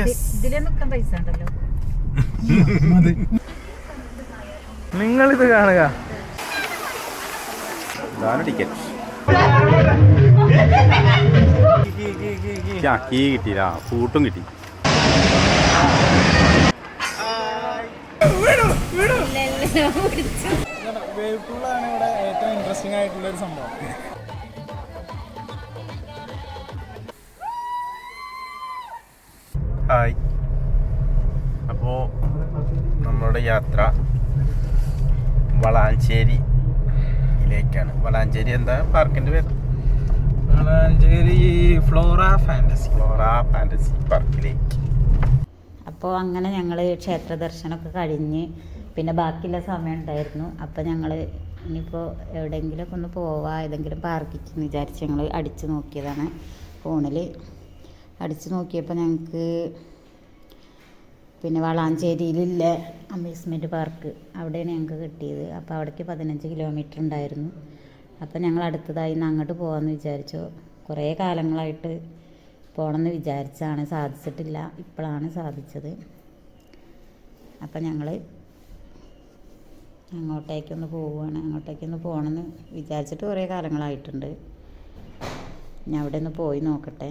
ഇതിലെ നിൽക്കാൻ പൈസ ഉണ്ടല്ലോ. നിങ്ങളിത് കാണുക. ഇതാണ് ടിക്കറ്റ് ആ കീ കിട്ടിയില്ല. ഫൂട്ടും കിട്ടി വേവ് പൂളാണ് ഇവിടെ ഏറ്റവും ഇൻട്രസ്റ്റിംഗ് ആയിട്ടുള്ള ഒരു സംഭവം. നമ്മളുടെ യാത്ര വളാഞ്ചേരിയിലേക്കാണ് വളാഞ്ചേരി എന്താ പാർക്കിന്റെ പേര്? Valanchery Flora Fantasy Flora Fantasy പാർക്കിലേക്ക് അപ്പോൾ അങ്ങനെ ഞങ്ങൾ ക്ഷേത്ര ദർശനമൊക്കെ കഴിഞ്ഞ് പിന്നെ ബാക്കിയുള്ള സമയം ഉണ്ടായിരുന്നു. അപ്പോൾ ഞങ്ങൾ ഇനിയിപ്പോൾ എവിടെയെങ്കിലുമൊക്കെ ഒന്ന് പോവാം ഏതെങ്കിലും പാർക്കിക്ക് വിചാരിച്ച് ഞങ്ങൾ അടിച്ചു നോക്കിയതാണ്. ഫോണിൽ അടിച്ചു നോക്കിയപ്പോൾ ഞങ്ങൾക്ക് പിന്നെ വളാഞ്ചേരിയിലുള്ള അമ്യൂസ്മെന്റ് പാർക്ക് അവിടെയാണ് ഞങ്ങൾക്ക് കിട്ടിയത്. അപ്പോൾ അവിടേക്ക് പതിനഞ്ച് കിലോമീറ്റർ ഉണ്ടായിരുന്നു. അപ്പോൾ ഞങ്ങൾ അടുത്തതായി അങ്ങോട്ട് പോകാമെന്ന് വിചാരിച്ചു. കുറേ കാലങ്ങളായിട്ട് പോകണമെന്ന് വിചാരിച്ചാണ് സാധിച്ചിട്ടില്ല. ഇപ്പോഴാണ് സാധിച്ചത്. അപ്പം ഞങ്ങൾ അങ്ങോട്ടേക്കൊന്ന് പോവുകയാണ്. അങ്ങോട്ടേക്കൊന്ന് പോകണമെന്ന് വിചാരിച്ചിട്ട് കുറേ കാലങ്ങളായിട്ടുണ്ട്. ഞാൻ അവിടെ ഒന്ന് പോയി നോക്കട്ടെ.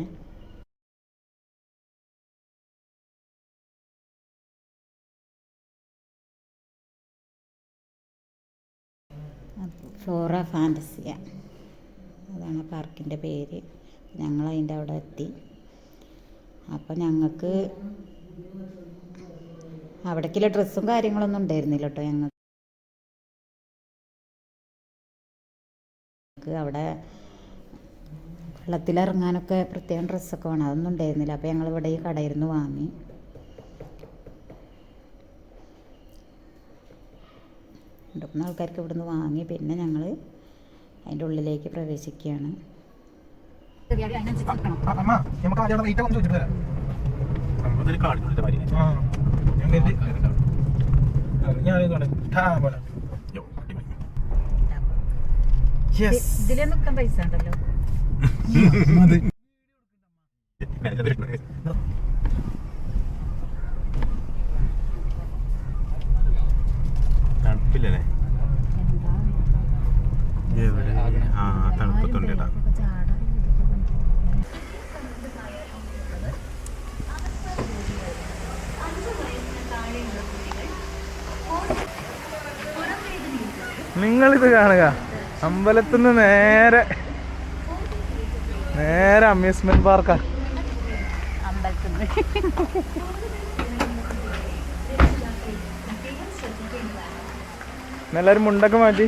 ഫ്ലോറ ഫാന്റസിയ അതാണ് പാർക്കിന്റെ പേര്. ഞങ്ങൾ അതിന്റെ അവിടെ എത്തി. അപ്പോൾ ഞങ്ങൾക്ക് അവിടേക്കുള്ള ഡ്രസ്സും കാര്യങ്ങളൊന്നും ഉണ്ടായിരുന്നില്ല കേട്ടോ ഞങ്ങൾക്ക്. അവിടെ വെള്ളത്തിലിറങ്ങാനൊക്കെ പ്രത്യേകം ഡ്രസ്സൊക്കെ വേണം. അതൊന്നും ഉണ്ടായിരുന്നില്ല. അപ്പോൾ ഞങ്ങൾ ഇവിടെ ഈ കടയിൽ നിന്ന് വാങ്ങി. രണ്ട് മൂന്ന് ആൾക്കാർക്ക് ഇവിടുന്ന് വാങ്ങി പിന്നെ ഞങ്ങൾ അതിന്റെ ഉള്ളിലേക്ക് പ്രവേശിക്കുകയാണ്. അമ്മ നമുക്ക് പൈസ റേറ്റ് ഒന്ന് ചോദിച്ചിട്ട് തരാം സംഭവത്തിൽ കാണിക്കുന്നുണ്ട് മാതിരി ആ ഞാൻ കരുതി ഞാൻ പോലെ ടാ പോലെ യോ, അടിപൊളി. ഇതിലെ നിൽക്കാൻ പൈസ ഉണ്ടല്ലോ മതി തണുപ്പില്ലല്ലേ എവിടെ ആ തണുപ്പത്തുണ്ട് കേട്ടോ നിങ്ങളിത് കാണുക. അമ്പലത്തിൽ നിന്ന് നേരെ നേരെ അമ്യൂസ്മെന്റ് പാർക്കാ എല്ലാരും എല്ലാവരും മുണ്ടൊക്കെ മാറ്റി.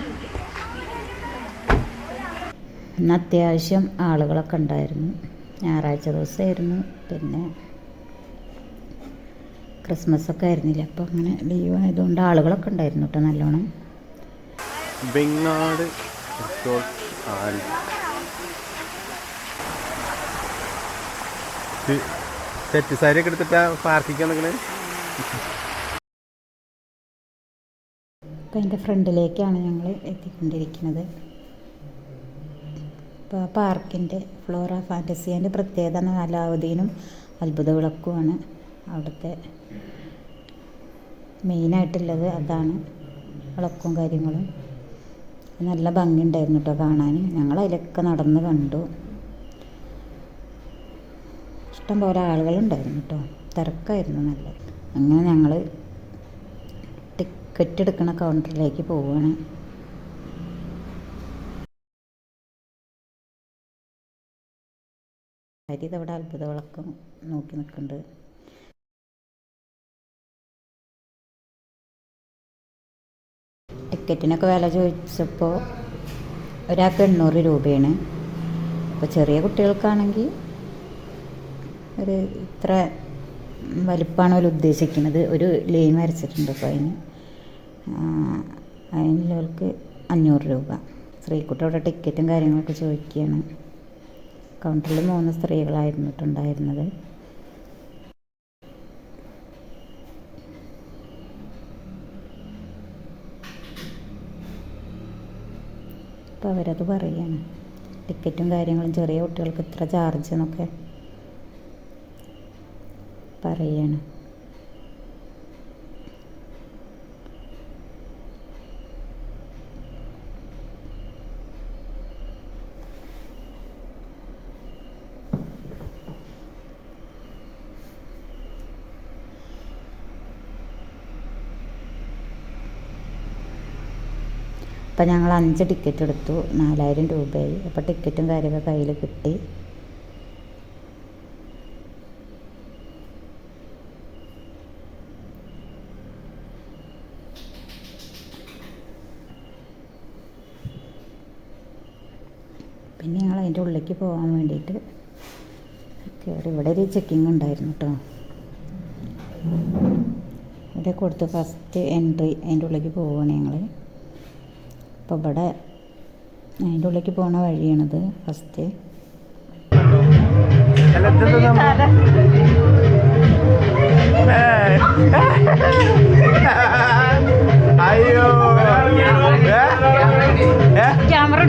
ഇന്ന് അത്യാവശ്യം ആളുകളൊക്കെ ഉണ്ടായിരുന്നു. ഞായറാഴ്ച ദിവസമായിരുന്നു. പിന്നെ ക്രിസ്മസ് ഒക്കെ ആയിരുന്നില്ല. അപ്പോൾ അങ്ങനെ ലീവ് ആയതുകൊണ്ട് ആളുകളൊക്കെ ഉണ്ടായിരുന്നു കേട്ടോ നല്ലോണം. Vengad resort and set sari ഒക്കെ എടുത്തിട്ടാ പാർക്കിക്കാൻ നിൽക്കണേ അപ്പോൾ അതിന്റെ ഫ്രണ്ടിലേക്കാണ് ഞങ്ങൾ എത്തിക്കൊണ്ടിരിക്കുന്നത്. ഇപ്പോൾ ആ പാർക്കിന്റെ ഫ്ലോറ ഫാന്റസിന്റെ പ്രത്യേകത എന്ന് അലാവുദ്ദീനും അത്ഭുത വിളക്കുമാണ് അവിടുത്തെ മെയിനായിട്ടുള്ളത് അതാണ് വിളക്കും കാര്യങ്ങളും. നല്ല ഭംഗിയുണ്ടായിരുന്നു കേട്ടോ കാണാൻ. ഞങ്ങൾ അതിലൊക്കെ നടന്ന് കണ്ടു. ഇഷ്ടം പോലെ ആളുകളുണ്ടായിരുന്നു കേട്ടോ തിരക്കായിരുന്നു നല്ല. അങ്ങനെ ഞങ്ങൾ ടിക്കറ്റ് എടുക്കണ കൗണ്ടറിലേക്ക് പോവുകയാണ് ഹരി ഇതവിടെ അത്ഭുത വിളക്കം നോക്കി നിൽക്കുന്നുണ്ട്. ടിക്കറ്റിനൊക്കെ വില ചോദിച്ചപ്പോൾ ഒരാൾക്ക് എണ്ണൂറ് രൂപയാണ്. അപ്പോൾ ചെറിയ കുട്ടികൾക്കാണെങ്കിൽ ഒരു ഇത്ര വലിപ്പമാണ് അവർ ഉദ്ദേശിക്കുന്നത്. ഒരു ലൈൻ വരച്ചിട്ടുണ്ട് അപ്പോൾ അതിന് അതിനുള്ളവർക്ക് അഞ്ഞൂറ് രൂപ. സ്ത്രീക്കുട്ടി അവിടെ ടിക്കറ്റും കാര്യങ്ങളൊക്കെ ചോദിക്കുകയാണ്. കൗണ്ടറിൽ മൂന്ന് സ്ത്രീകളായിരുന്നു അവരത് പറയാണ്. ടിക്കറ്റും കാര്യങ്ങളും ചെറിയ കുട്ടികൾക്ക് ഇത്ര ചാർജ് എന്നൊക്കെ പറയാണ്. അപ്പം ഞങ്ങൾ അഞ്ച് ടിക്കറ്റ് എടുത്തു. നാലായിരം രൂപയായി. അപ്പോൾ ടിക്കറ്റും കാര്യമൊക്കെ കയ്യിൽ കിട്ടി. പിന്നെ ഞങ്ങൾ അതിന്റെ ഉള്ളിലേക്ക് പോകാൻ വേണ്ടിയിട്ട് കയറി. ഇവിടെ ഒരു ചെക്കിങ് ഉണ്ടായിരുന്നു കേട്ടോ ഇവിടെ കൊടുത്ത് ഫസ്റ്റ് എൻട്രി അതിന്റെ ഉള്ളിലേക്ക് പോവുകയാണ് ഞങ്ങൾ അപ്പോൾ ഇവിടെ അതിന്റെ ഉള്ളിലേക്ക് പോണ വഴിയാണിത് ഫസ്റ്റ് അയ്യോ. ക്യാമറ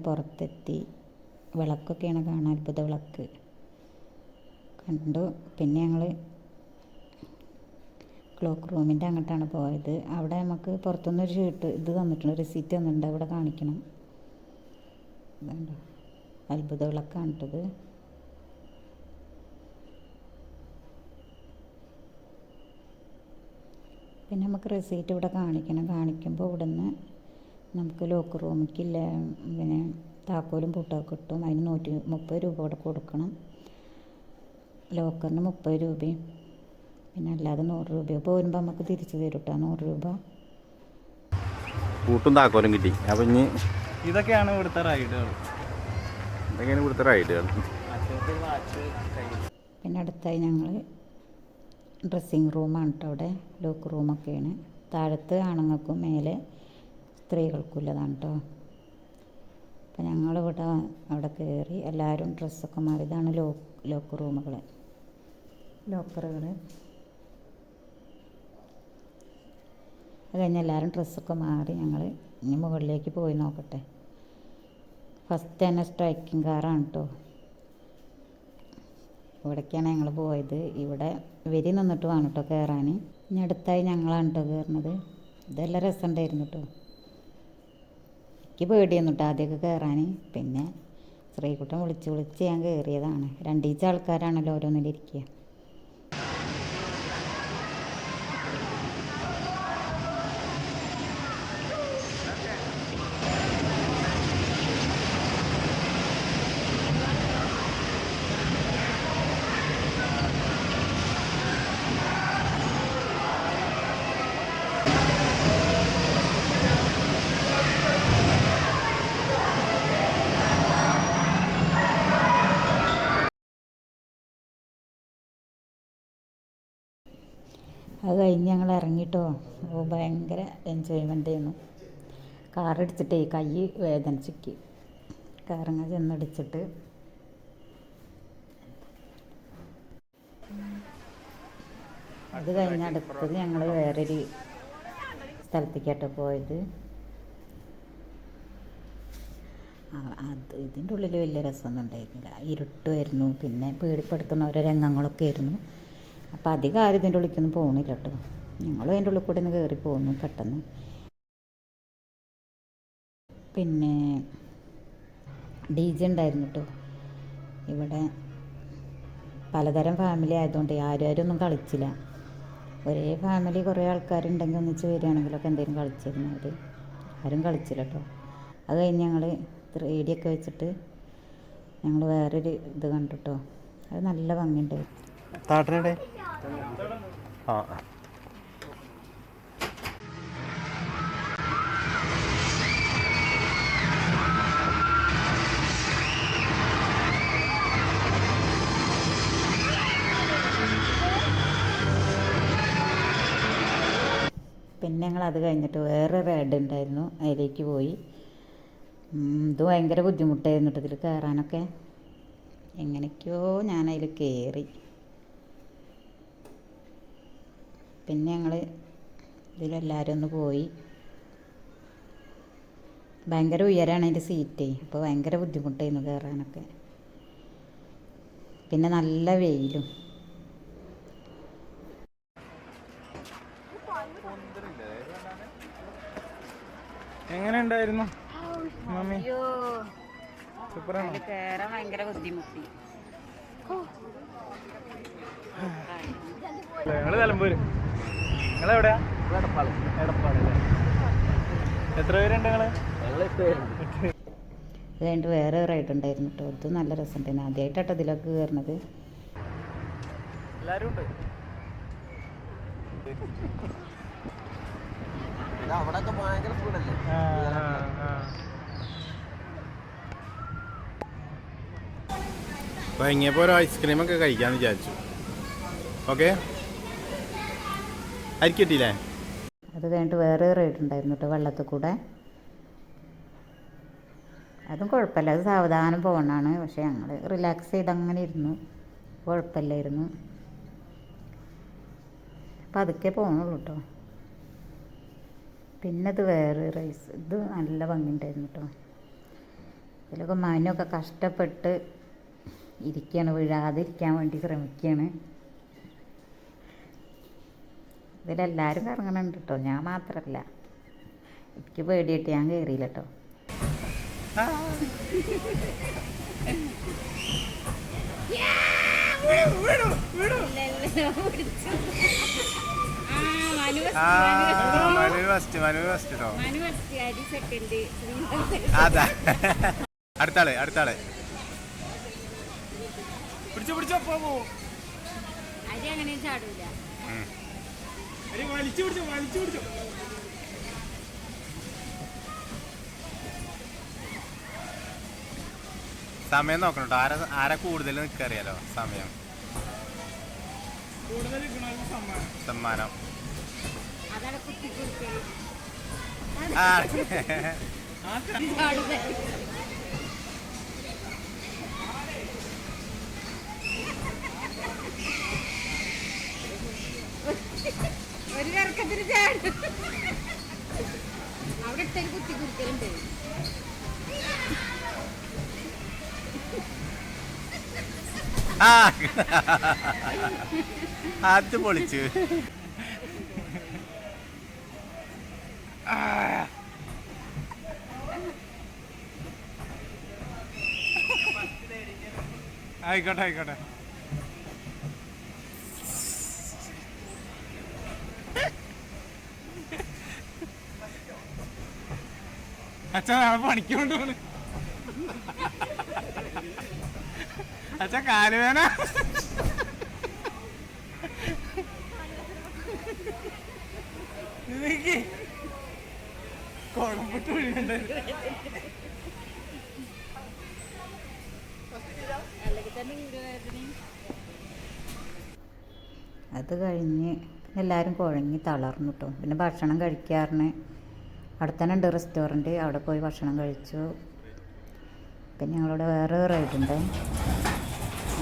അതിന്റെ പുറത്തെത്തി. വിളക്കൊക്കെയാണ് കാണാൻ അത്ഭുത വിളക്ക്. കണ്ടു. പിന്നെ ഞങ്ങൾ ക്ലോക്ക് റൂമിന്റെ അങ്ങോട്ടാണ് പോയത്. അവിടെ നമുക്ക് പുറത്തുനിന്നൊരു ഷീട്ട് ഇത് തന്നിട്ടുണ്ട് റെസീറ്റ് തന്നിട്ടുണ്ട്. അവിടെ കാണിക്കണം. ഇതുണ്ടോ. അത്ഭുത വിളക്കാണ് കേട്ടത്. പിന്നെ നമുക്ക് റെസീറ്റ് ഇവിടെ കാണിക്കണം. കാണിക്കുമ്പോൾ ഇവിടുന്ന് നമുക്ക് ലോക്ക് റൂമിക്കില്ല പിന്നെ താക്കോലും പൂട്ടൊക്കെ കിട്ടും. അതിന് നൂറ്റി മുപ്പത് രൂപ കൂടെ കൊടുക്കണം. ലോക്കറിന് മുപ്പത് രൂപയും. പിന്നെ അല്ലാതെ നൂറ് രൂപ. പോരുമ്പോൾ നമുക്ക് തിരിച്ചു തരും കേട്ടോ നൂറ് രൂപ. കൂട്ടും താക്കോലും കിട്ടി. അപ്പം ഇനി ഇതൊക്കെയാണ് ഇവിടുത്തെ റൈഡുകൾ ഇവിടുത്തെ റൈഡുകൾ പിന്നെ അടുത്തായി ഞങ്ങൾ ഡ്രസ്സിങ് റൂമാണ് കേട്ടോ അവിടെ. ലോക്ക് റൂമൊക്കെയാണ് താഴത്ത് ആണുങ്ങൾക്കും മേലെ സ്ത്രീകൾക്കുള്ളതാണ് കേട്ടോ അപ്പം ഞങ്ങളിവിടെ അവിടെ കയറി എല്ലാവരും ഡ്രസ്സൊക്കെ മാറി. ഇതാണ് ലോ ലോക്ക് റൂമുകൾ ലോക്കറുകൾ അത് കഴിഞ്ഞ് എല്ലാവരും ഡ്രസ്സൊക്കെ മാറി ഞങ്ങൾ ഇനി മുകളിലേക്ക് പോയി നോക്കട്ടെ. ഫസ്റ്റ് തന്നെ സ്ട്രൈക്കിംഗ് കാറാണ് കേട്ടോ ഇവിടേക്കാണ് ഞങ്ങൾ പോയത്. ഇവിടെ വരി നിന്നിട്ട് വേണം കേട്ടോ കയറാൻ ഇനി അടുത്തായി ഞങ്ങളാണ് കേട്ടോ കയറുന്നത് ഇതെല്ലാം രസമുണ്ടായിരുന്നു കേട്ടോ എനിക്ക് പേടിയൊന്നും കേട്ടോ ആദ്യമൊക്കെ കയറാൻ പിന്നെ ശ്രീകുട്ടൻ വിളിച്ച് വിളിച്ച് ഞാൻ കയറിയതാണ് രണ്ടീച്ച ആൾക്കാരാണല്ലോ ഓരോന്നിലിരിക്കുക അത് കഴിഞ്ഞ് ഞങ്ങൾ ഇറങ്ങിയിട്ടോ ഭയങ്കര എൻജോയ്മെന്റ് ആയിരുന്നു. കാറടിച്ചിട്ടേ കൈ വേദനിച്ചിക്ക്. കാറങ്ങ ചെന്നടിച്ചിട്ട്. അത് കഴിഞ്ഞ് അടുത്തത് ഞങ്ങൾ വേറൊരു സ്ഥലത്തേക്കാട്ടോ പോയത്. അത് ഇതിന്റെ ഉള്ളിൽ വലിയ രസമൊന്നും ഉണ്ടായിരുന്നില്ല. ഇരുട്ടുമായിരുന്നു പിന്നെ പേടിപ്പെടുത്തുന്ന ഓരോ രംഗങ്ങളൊക്കെ ആയിരുന്നു. അപ്പോൾ അധികം ആരും ഇതിന്റെ ഉള്ളിലേക്കൊന്നും പോകുന്നില്ല കേട്ടോ. ഞങ്ങളും അതിന്റെ ഉള്ളിൽ കൂടെ ഒന്ന് കയറി പോകുന്നു പെട്ടെന്ന്. പിന്നെ ഡി ജെ ഉണ്ടായിരുന്നു കേട്ടോ. ഇവിടെ പലതരം ഫാമിലി ആയതുകൊണ്ട് ആരും ആരും ഒന്നും കളിച്ചില്ല. ഒരേ ഫാമിലി കുറേ ആൾക്കാരുണ്ടെങ്കിൽ ഒന്നിച്ച് വരികയാണെങ്കിലൊക്കെ എന്തെങ്കിലും കളിച്ചിരുന്നു അവർ ആരും കളിച്ചില്ല കേട്ടോ. അത് കഴിഞ്ഞ് ഞങ്ങൾ ത്രീ വെച്ചിട്ട് ഞങ്ങൾ വേറൊരു ഇത് കണ്ടു കേട്ടോ. അത് നല്ല ഭംഗിയുണ്ട് താട്ടനടെ ആ. പിന്നെ ഞങ്ങൾ അത് കഴിഞ്ഞിട്ട് വേറെ റൈഡ് ഉണ്ടായിരുന്നു അതിലേക്ക് പോയി. ഇത് ഭയങ്കര ബുദ്ധിമുട്ടായിരുന്നു കേട്ടോ ഇതിൽ കയറാനൊക്കെ എങ്ങനെയൊക്കെയോ ഞാൻ അതിൽ കയറി പിന്നെ ഞങ്ങൾ ഇതിലെല്ലാവരും ഒന്ന് പോയി. ഭയങ്കര ഉയരാണ് അതിന്റെ സീറ്റേ. അപ്പോൾ ഭയങ്കര ബുദ്ധിമുട്ടായിരുന്നു കയറാനൊക്കെ പിന്നെ നല്ല വെയിലും. എങ്ങനെ ഉണ്ടായിരുന്നു മമ്മി? സൂപ്പറാണോ? കയറാൻ ഭയങ്കര ബുദ്ധിമുട്ടി. ഞങ്ങൾ നിലമ്പൂര് നിങ്ങളെവിടെയാ? എടപ്പാൾ. എടപ്പാളല്ലേ എത്ര പേരുണ്ട് അത് കഴിഞ്ഞിട്ട് വേറെ റൈഡ് ഉണ്ടായിരുന്നു കേട്ടോ അത് നല്ല രസമുണ്ടായിരുന്നു ആദ്യമായിട്ടാട്ടോ ഇതിലൊക്കെ കയറണത് ഭയങ്ങിയപ്പോ ഉണ്ട്? ആ, ആ, കഴിക്കാന്ന് വൈകിയപ്പോൾ ഒരു ഐസ്ക്രീമൊക്കെ കഴിക്കാമെന്ന് വിചാരിച്ചു. ഓക്കെ അരിക്കിട്ടില്ലേ അത് കഴിഞ്ഞിട്ട് വേറെ റേറ്റ് ഉണ്ടായിരുന്നു കേട്ടോ വെള്ളത്തിൽ കൂടെ. അതും കുഴപ്പമില്ല അത് സാവധാനം പോകണമാണ് പക്ഷേ ഞങ്ങൾ റിലാക്സ് ചെയ്ത് അങ്ങനെ ഇരുന്നു. കുഴപ്പമില്ലായിരുന്നു. അപ്പം അതൊക്കെ പോകണുള്ളൂ കേട്ടോ പിന്നെ ഇത് വേറെ റൈസ് ഇത് നല്ല ഭംഗിയുണ്ടായിരുന്നു കേട്ടോ ഇതിലൊക്കെ മാനൊക്കെ കഷ്ടപ്പെട്ട് ഇരിക്കുകയാണ് വീഴാതിരിക്കാൻ വേണ്ടി ശ്രമിക്കുകയാണ് ഇതിലെല്ലാവരും കറങ്ങണുണ്ട് കേട്ടോ ഞാൻ മാത്രമല്ല എനിക്ക് പേടിയിട്ട് ഞാൻ കയറിയില്ല കേട്ടോ അടുത്താളെ അടുത്താളെ. പിടിച്ചോ പിടിച്ചോ പോവോ. അരി അങ്ങനെ ചാടൂല. വലിച്ചു പിടിച്ചോ വലിച്ചു പിടിച്ചോ. സമയം നോക്കണം കേട്ടോ ആരാ ആരാ കൂടുതൽ നിൽക്കറിയാലോ സമയം. സമ്മാനം. സമ്മാനം. കുത്തി കുത്തി ആ. ആ ഒരു അവിടെ ഇട്ടൊരു കുത്തി കുടിക്കലുണ്ട് അത് പൊളിച്ചു ആയിക്കോട്ടെ ആയിക്കോട്ടെ. അച്ഛാ പണിക്കൊണ്ട് പോണ്. അച്ഛ കാലുവേന കുഴമ്പിട്ട് വീഴുന്നുണ്ട്. അത് കഴിഞ്ഞ് എല്ലാവരും കുഴങ്ങി തളർന്നു കേട്ടോ പിന്നെ ഭക്ഷണം കഴിക്കാറിന്. അവിടെ തന്നെ ഉണ്ട് റെസ്റ്റോറന്റ് അവിടെ പോയി ഭക്ഷണം കഴിച്ചു. പിന്നെ ഞങ്ങളുടെ വേറെ റൈഡുണ്ട്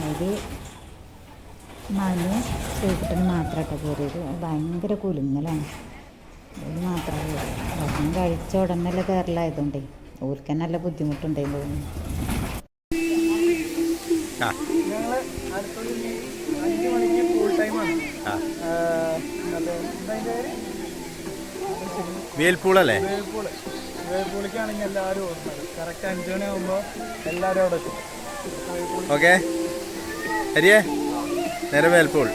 അതിൽ മഞ്ഞ് ശ്രീകുട്ടന് മാത്രമായിട്ട് കയറിയത് ഭയങ്കര കുലുങ്ങലാണ്. അതിൽ മാത്രമേ ഭക്ഷണം കഴിച്ച ഉടനെ കയറലായതുകൊണ്ടേ ഓർക്ക് നല്ല ബുദ്ധിമുട്ടുണ്ടായിരുന്നു തോന്നുന്നു അടുത്തൊരു അഞ്ച് മണിക്ക് ഫുൾ ടൈമാണ് ആ. വേൽപ്പൂളല്ലേ വേൾപൂൾ വേൾപൂളിക്കാണെങ്കിൽ എല്ലാവരും ഓർമ്മ കറക്റ്റ് അഞ്ചു മണി ആകുമ്പോൾ എല്ലാവരും അവിടെ എത്തും. ഓക്കെ ഹരിയേ നേരെ വേൽപ്പൂൾ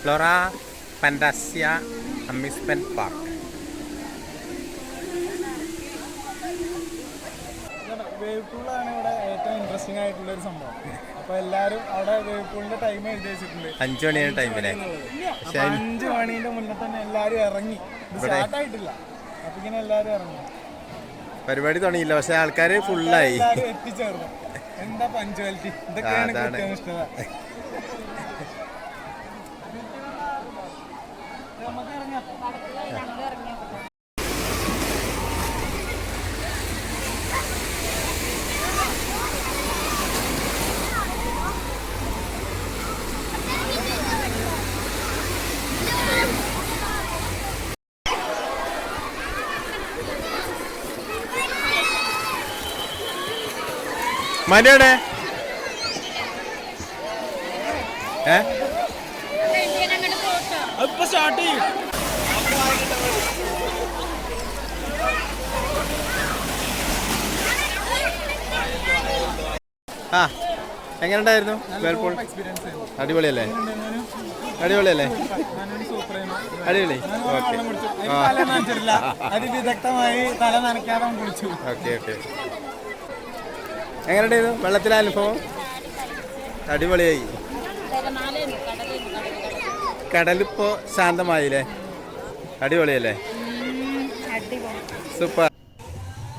ഫ്ലോറ ഫാന്റാസിയ അമ്മിസ്പെൻ പാർക്ക്. വേൾപൂളാണ് ഇവിടെ ഏറ്റവും ഇൻട്രസ്റ്റിംഗ് ആയിട്ടുള്ള ഒരു സംഭവം. അപ്പൊ എല്ലാരും അവിടെ വേൾപൂളിന്റെ ടൈം എഴുതി വെച്ചിട്ടുണ്ട് അഞ്ചു മണിയാണ് ടൈമിലെ അപ്പൊ അഞ്ച് മണീന്റെ മുന്നേ തന്നെ എല്ലാരും ഇറങ്ങി. സ്റ്റാർട്ട് ആയിട്ടില്ല. അപ്പൊ ഇങ്ങനെ എല്ലാരും ഇറങ്ങി. പരിപാടി തുടങ്ങിയില്ല. പക്ഷെ ആൾക്കാര് ഫുള്ളായി എത്തിച്ചേർന്നു. എന്താ പഞ്ച്വാലിറ്റി ഇതൊക്കെയാണ്. കൃത്യനിഷ്ഠത നമുക്ക് ഇറങ്ങാം മനുവിടെ ഏ? സ്റ്റാർട്ട് ചെയ്യും. ആ എങ്ങനെയുണ്ടായിരുന്നു? വേൾപൂൾ എക്സ്പീരിയൻസ് ആയിരുന്നു. അടിപൊളിയല്ലേ? അടിപൊളിയല്ലേ? അടിപൊളി. ഓക്കെ ഓക്കെ എങ്ങനെയുണ്ടായിരുന്നു വെള്ളത്തിലെ അനുഭവം? അടിപൊളിയായി. കടലിപ്പോ ശാന്തമായില്ലേ? അടിപൊളിയല്ലേ? സൂപ്പർ.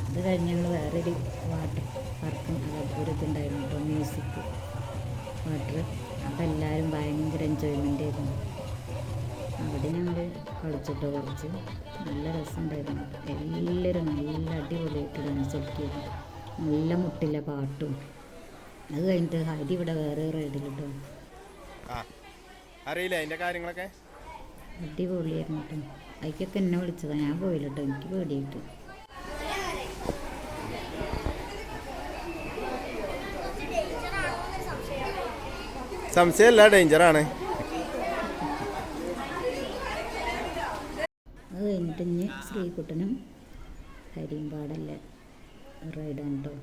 അത് കഴിഞ്ഞ് ഞങ്ങൾ വേറൊരു വാട്ടർ പാർക്കും ഒരു ഇതുണ്ടായിരുന്നു കേട്ടോ മ്യൂസിക് വാട്ടർ. അപ്പം എല്ലാവരും ഭയങ്കര എൻജോയ്മെന്റ് ആയിരുന്നു. അവിടെ ഞങ്ങൾ കളിച്ചിട്ടോ കുറച്ച് നല്ല രസമുണ്ടായിരുന്നു. എല്ലാവരും നല്ല അടിപൊളിയായിട്ട് ഡാൻസ് കളിക്കുന്നു നല്ല മുട്ടില്ല പാട്ടും. അത് കഴിഞ്ഞിട്ട് ഹരി ഇവിടെ വേറെ ആ അറിയില്ല അതിന്റെ കാര്യങ്ങളൊക്കെ? അടിപൊളിയായിരുന്നു കേട്ടോ അതിക്കൊക്കെ എന്നെ വിളിച്ചതാണ് ഞാൻ പോയില്ല കേട്ടോ എനിക്ക് പേടിയായിട്ട്. സംശയമല്ല ഡേഞ്ചറാണ് അത് കഴിഞ്ഞിട്ട് ഇനി ശ്രീകുട്ടനും ഹരിയും പാടല്ല? റൈഡാണ് കേട്ടോ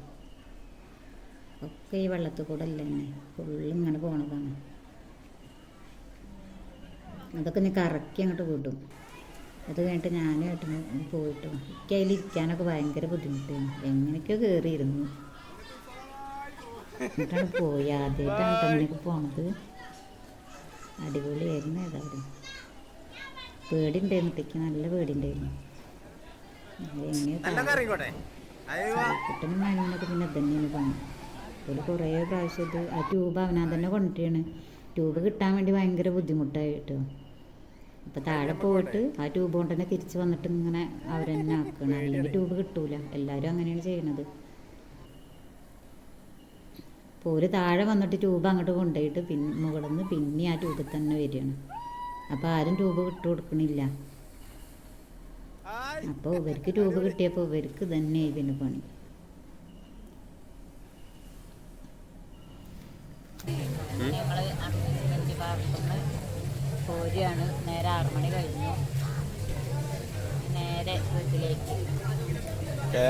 ഒക്കെ ഈ വെള്ളത്തിൽ കൂടെ അല്ല തന്നെ ഫുള്ള് ഇങ്ങനെ പോണതാണ്. അതൊക്കെ നീ കറക്കി അങ്ങോട്ട് വിടും. അത് കഴിഞ്ഞിട്ട് ഞാനും ഏട്ടന് പോയിട്ടു എനിക്ക് അതിലിരിക്കാനൊക്കെ ഭയങ്കര ബുദ്ധിമുട്ടാണ്. എങ്ങനെയൊക്കെയോ കയറിയിരുന്നു എന്നിട്ടാണ് പോയി. ആദ്യമായിട്ടാണ് അങ്ങനെയൊക്കെ പോണത്. അടിപൊളിയായിരുന്നു ഏതായാലും. പേടിണ്ടായിരുന്നു ഇട്ടേക്ക് നല്ല പേടിണ്ടായിരുന്നു എങ്ങനെയൊക്കെ കുട്ടനും മനുവിനൊക്കെ പിന്നെ തന്നെയാണ് പണി. ഒരു കുറേ പ്രാവശ്യം ഇത് ആ ട്യൂബ് അവനാൻ തന്നെ കൊണ്ടിട്ടാണ്. ട്യൂബ് കിട്ടാൻ വേണ്ടി ഭയങ്കര ബുദ്ധിമുട്ടായിട്ട്. അപ്പോൾ താഴെ പോയിട്ട് ആ ട്യൂബ് കൊണ്ട് തന്നെ തിരിച്ച് വന്നിട്ട് ഇങ്ങനെ അവരെന്നെ ആക്കണം. അല്ലെങ്കിൽ ട്യൂബ് കിട്ടൂല. എല്ലാവരും അങ്ങനെയാണ് ചെയ്യണത്. അപ്പോൾ ഒരു താഴെ വന്നിട്ട് ട്യൂബ് അങ്ങോട്ട് കൊണ്ടുപോയിട്ട് പിന്നെ മുകളിൽ നിന്ന് പിന്നെ ആ ട്യൂബിൽ തന്നെ വരികയാണ്. അപ്പോൾ ആരും ട്യൂബ് വിട്ടു കൊടുക്കണില്ല. അപ്പോൾ ഇവർക്ക് ട്യൂബ് കിട്ടിയപ്പോൾ ഇവർക്ക് തന്നെ ഇതിന് പണി. ഞങ്ങൾ അമ്യൂസ്മെന്റ് പോരുകയാണ് നേരെ ആറു മണി കഴിഞ്ഞു. നേരെ വീട്ടിലേക്ക്. ഓക്കെ